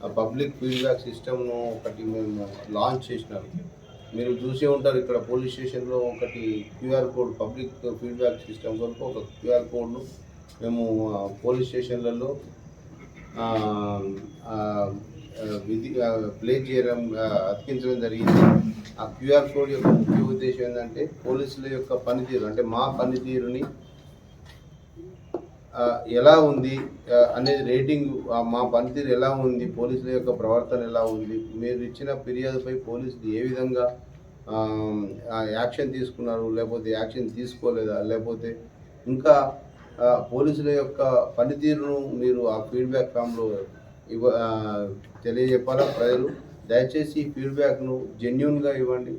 Public feedback సిస్టమ్ను ఒకటి మేము లాంచ్ చేసినాం మీరు చూసే ఉంటారు ఇక్కడ పోలీస్ స్టేషన్లో ఒకటి QR code public feedback system కొరకు ఒక క్యూఆర్ కోడ్ను మేము పోలీస్ స్టేషన్లలో విధి ప్లే చేయడం అతికించడం జరిగింది. ఆ క్యూఆర్ కోడ్ యొక్క ముఖ్య ఉద్దేశం ఏంటంటే పోలీసుల యొక్క పనితీరు అంటే మా పనితీరుని ఎలా ఉంది? అనేది రేటింగ్ మా పనితీరు ఎలా ఉంది? పోలీసుల యొక్క ప్రవర్తన ఎలా ఉంది? మీరు ఇచ్చిన ఫిర్యాదుపై పోలీసులు ఏ విధంగా యాక్షన్ తీసుకున్నారు? లేకపోతే యాక్షన్ తీసుకోలేదా? లేకపోతే ఇంకా పోలీసుల యొక్క పనితీరును మీరు ఆ ఫీడ్బ్యాక్ ఫామ్లో ఇవ్వ తెలియజెప్పాలా? ప్రజలు దయచేసి ఈ ఫీడ్బ్యాక్ను జెన్యున్గా ఇవ్వండి.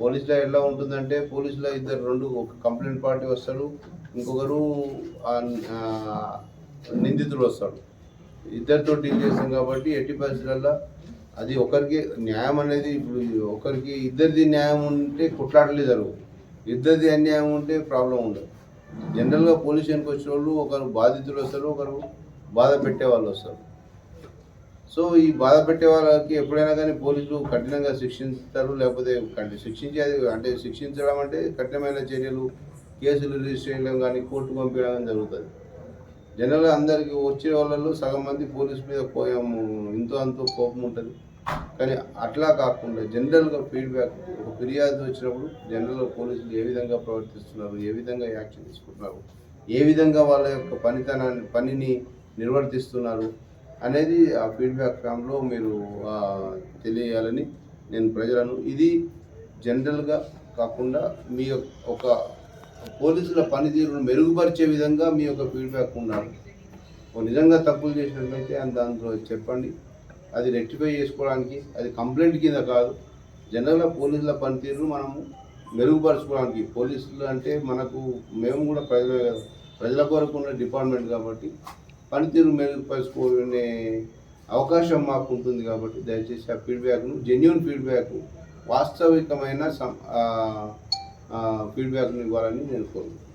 పోలీసులో ఎలా ఉంటుందంటే పోలీసులో ఇద్దరు రెండు ఒక కంప్లైంట్ పార్టీ వస్తాడు ఇంకొకరు నిందితులు నిందితుడు వస్తాడు. ఇద్దరితో డీల్ చేస్తాం కాబట్టి ఎట్టి పరిస్థితులలో అది ఒకరికి న్యాయం అనేది ఇప్పుడు ఒకరికి ఇద్దరిది న్యాయం ఉంటే కొట్లాటలే జరగవు ఇద్దరిది అన్యాయం ఉంటే ప్రాబ్లం ఉండదు. జనరల్గా పోలీస్ స్టేషన్కి వచ్చిన వాళ్ళు ఒకరు బాధితులు వస్తారు ఒకరు బాధ పెట్టే వాళ్ళు వస్తారు. సో ఈ బాధ పెట్టే వాళ్ళకి ఎప్పుడైనా కానీ పోలీసులు కఠినంగా శిక్షిస్తారు లేకపోతే శిక్షించేది అంటే శిక్షించడం అంటే కఠినమైన చర్యలు కేసులు రిజిస్టర్ చేయడం కానీ కోర్టు పంపించడం కానీ జరుగుతుంది. జనరల్గా అందరికి వచ్చే వాళ్ళలో సగం మంది పోలీస్ మీద పోయాము ఇంతో అంతో కోపం ఉంటుంది. కానీ అట్లా కాకుండా జనరల్గా ఫీడ్బ్యాక్ ఒక ఫిర్యాదు వచ్చినప్పుడు జనరల్గా పోలీసులు ఏ విధంగా ప్రవర్తిస్తున్నారు ఏ విధంగా యాక్షన్ తీసుకుంటున్నారు ఏ విధంగా వాళ్ళ యొక్క పనితనాన్ని పనిని నిర్వర్తిస్తున్నారు అనేది ఆ ఫీడ్బ్యాక్ ఫామ్లో మీరు తెలియాలని నేను ప్రజలను ఇది జనరల్గా కాకుండా మీ యొక్క ఒక పోలీసుల పనితీరును మెరుగుపరిచే విధంగా మీ యొక్క ఫీడ్బ్యాక్ ఉండాలి. నిజంగా తప్పులు చేసినట్లయితే దాంట్లో చెప్పండి. అది రెక్టిఫై చేసుకోవడానికి అది కంప్లైంట్ కింద కాదు. జనరల్గా పోలీసుల పనితీరును మనము మెరుగుపరచుకోవడానికి పోలీసులు అంటే మనకు మేము కూడా ప్రజలే కదా ప్రజల కొరకు ఉన్న డిపార్ట్మెంట్ కాబట్టి పనితీరు మెరుగుపరుచుకునే అవకాశం మాకు ఉంటుంది కాబట్టి దయచేసి ఆ ఫీడ్బ్యాక్ను జెన్యున్ ఫీడ్బ్యాక్ వాస్తవికమైన సం ఫీడ్బ్యాక్ను ఇవ్వాలని నేను కోరుకుంటున్నాను.